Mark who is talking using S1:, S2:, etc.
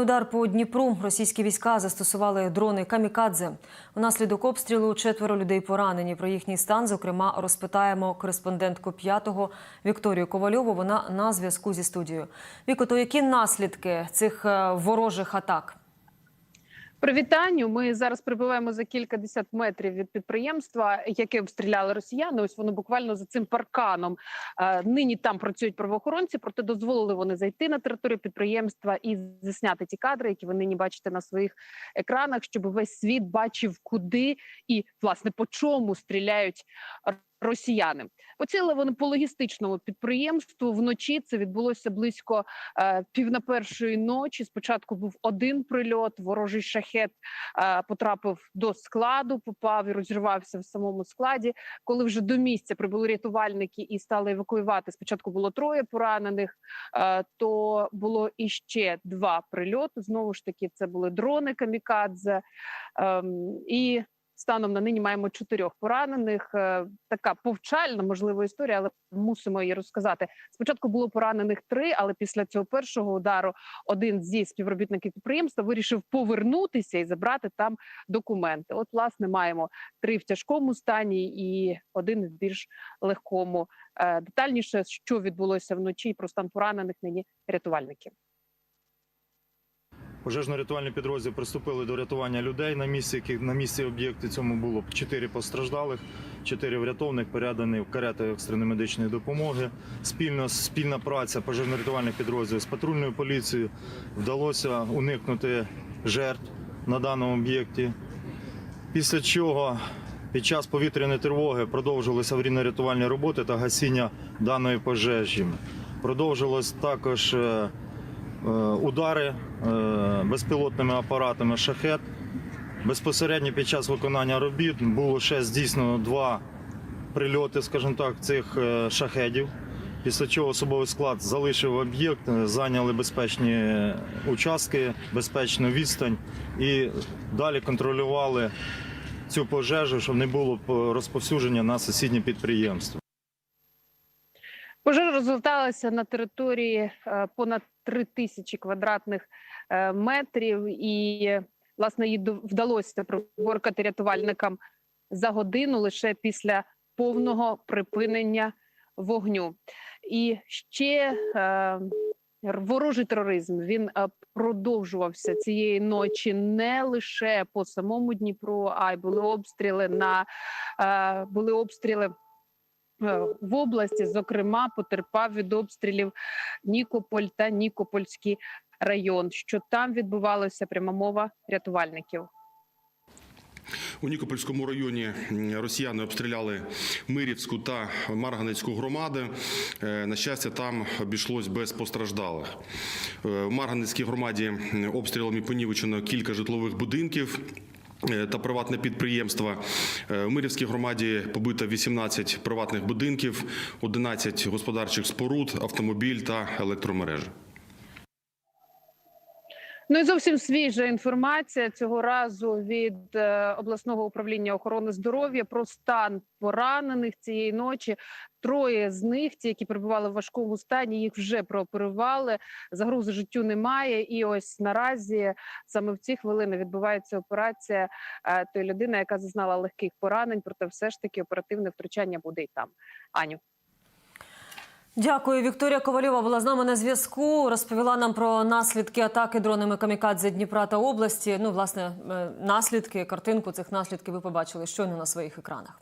S1: Удар по Дніпру російські війська застосували дрони камікадзе. Внаслідок обстрілу четверо людей поранені. Про їхній стан, зокрема, розпитаємо кореспондентку п'ятого Вікторію Ковальову. Вона на зв'язку зі студією. Віко, то які наслідки цих е, ворожих атак?
S2: При вітанню ми зараз прибуваємо за кілька десят метрів від підприємства, яке обстріляли росіяни. Ось воно буквально за цим парканом. Е, Нині там працюють правоохоронці, проте дозволили вони зайти на територію підприємства і засняти ті кадри, які ви нині бачите на своїх екранах, щоб весь світ бачив, куди і власне по чому стріляють росіяни. Поцілили вони по логістичному підприємству. Вночі це відбулося близько е, пів на першої ночі. Спочатку був один прильот, ворожий шахет е, потрапив до складу, попав і розірвався в самому складі. Коли вже до місця прибули рятувальники і стали евакуювати, спочатку було троє поранених, е, то було іще два прильоти. Знову ж таки, це були дрони камікадзе. Ем, і Станом на нині маємо чотирьох поранених. Е, Така повчальна, можливо, історія, але мусимо її розказати. Спочатку було поранених три, але після цього першого удару один зі співробітників підприємства вирішив повернутися і забрати там документи. От, власне, маємо три в тяжкому стані і один в більш легкому. Е, Детальніше, що відбулося вночі, і про стан поранених нині рятувальники.
S3: Пожежно-рятувальні підрозділи приступили до рятування людей на місці, яких на місці об'єкту цьому було чотири постраждалих, чотири врятовних передані в карети екстреної медичної допомоги. Спільно спільна праця пожежно-рятувальних підрозділів з патрульною поліцією вдалося уникнути жертв на даному об'єкті. Після чого під час повітряної тривоги продовжилися аварійно-рятувальні роботи та гасіння даної пожежі. Продовжилось також е, удари е, безпілотними апаратами шахет. Безпосередньо під час виконання робіт було ще здійснено два прильоти, скажімо так, цих е, шахедів. Після чого особовий склад залишив об'єкт, е, зайняли безпечні участки, безпечну відстань і далі контролювали цю пожежу, щоб не було е, розповсюдження на сусідні підприємства.
S2: Розгорталася на території е, понад три тисячі квадратних е, метрів, і власне до- вдалося приборкати рятувальникам за годину лише після повного припинення вогню. І ще е, ворожий тероризм він продовжувався цієї ночі не лише по самому Дніпру, а й були обстріли на були обстріли. Е, В області, зокрема, потерпав від обстрілів Нікополь та Нікопольський район. Що там відбувалося пряма мова рятувальників.
S4: У Нікопольському районі росіяни обстріляли Мирівську та Марганецьку громади. Е, На щастя, там обійшлось без постраждалих. Е, В Марганецькій громаді обстрілами понівечено кілька житлових будинків. Е, Та приватне підприємство У Мирівській громаді побито 18 приватних будинків, 11 господарчих споруд, автомобіль та електромережі.
S2: Ну і зовсім свіжа інформація цього разу від е, обласного управління охорони здоров'я про стан поранених цієї ночі. Троє з них, ті, які перебували в важкому стані, їх вже прооперували. Загрози життю немає. І ось наразі саме в ці хвилини відбувається операція е, тої людини, яка зазнала легких поранень. Проте, все ж таки, оперативне втручання буде і там. Аню.
S1: Дякую. Вікторія Ковальова була з нами на зв'язку. Розповіла нам про наслідки атаки дронами камікадзе Дніпра та області. Ну, власне, е, наслідки, картинку цих наслідків ви побачили щойно на своїх екранах.